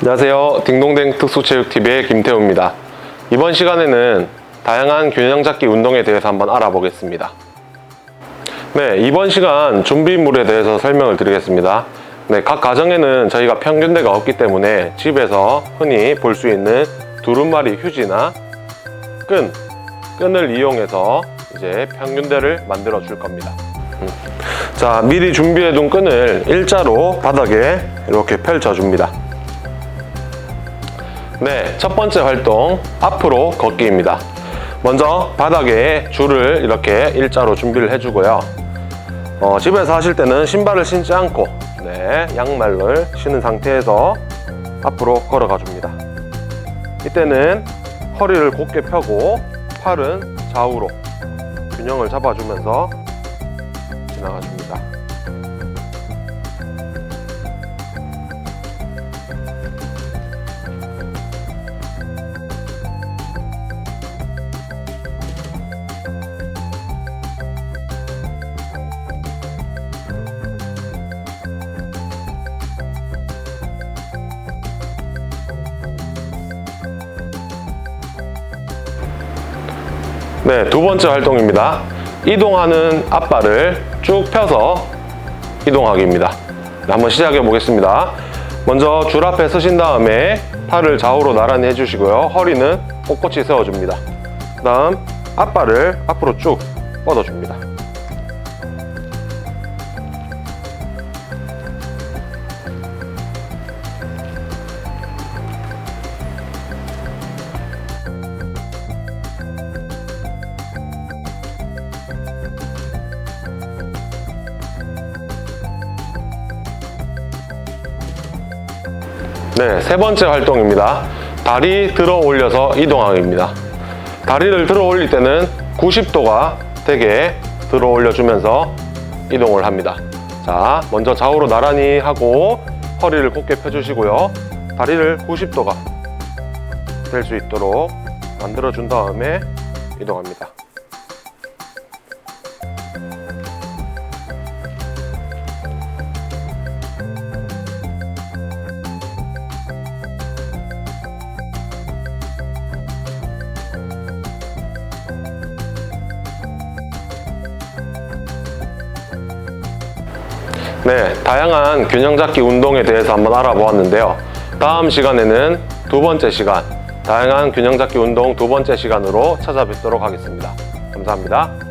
안녕하세요. 딩동댕 특수체육TV의 김태우입니다. 이번 시간에는 다양한 균형 잡기 운동에 대해서 한번 알아보겠습니다. 네, 이번 시간 준비물에 대해서 설명을 드리겠습니다. 네, 각 가정에는 저희가 평균대가 없기 때문에 집에서 흔히 볼 수 있는 두루마리 휴지나 끈, 끈을 이용해서 이제 평균대를 만들어 줄 겁니다. 음. 자, 미리 준비해 둔 끈을 일자로 바닥에 이렇게 펼쳐 줍니다. 네, 첫 번째 활동 앞으로 걷기입니다. 먼저 바닥에 줄을 이렇게 일자로 준비를 해주고요. 어, 집에서 하실 때는 신발을 신지 않고 네, 양말을 신은 상태에서 앞으로 걸어가 줍니다. 이때는 허리를 곧게 펴고 팔은 좌우로 균형을 잡아주면서 지나가 줍니다. 네, 두 번째 활동입니다. 이동하는 앞발을 쭉 펴서 이동하기입니다. 네, 한번 시작해 보겠습니다. 먼저 줄 앞에 서신 다음에 팔을 좌우로 나란히 해주시고요. 허리는 꼿꼿이 세워줍니다. 그 다음 앞발을 앞으로 쭉 뻗어줍니다. 네, 세 번째 활동입니다. 다리 들어 올려서 이동하기입니다. 다리를 들어 올릴 때는 90도가 되게 들어 올려주면서 이동을 합니다. 자, 먼저 좌우로 나란히 하고 허리를 곧게 펴주시고요. 다리를 90도가 될 수 있도록 만들어준 다음에 이동합니다. 네, 다양한 균형 잡기 운동에 대해서 한번 알아보았는데요. 다음 시간에는 두 번째 시간, 다양한 균형 잡기 운동 두 번째 시간으로 찾아뵙도록 하겠습니다. 감사합니다.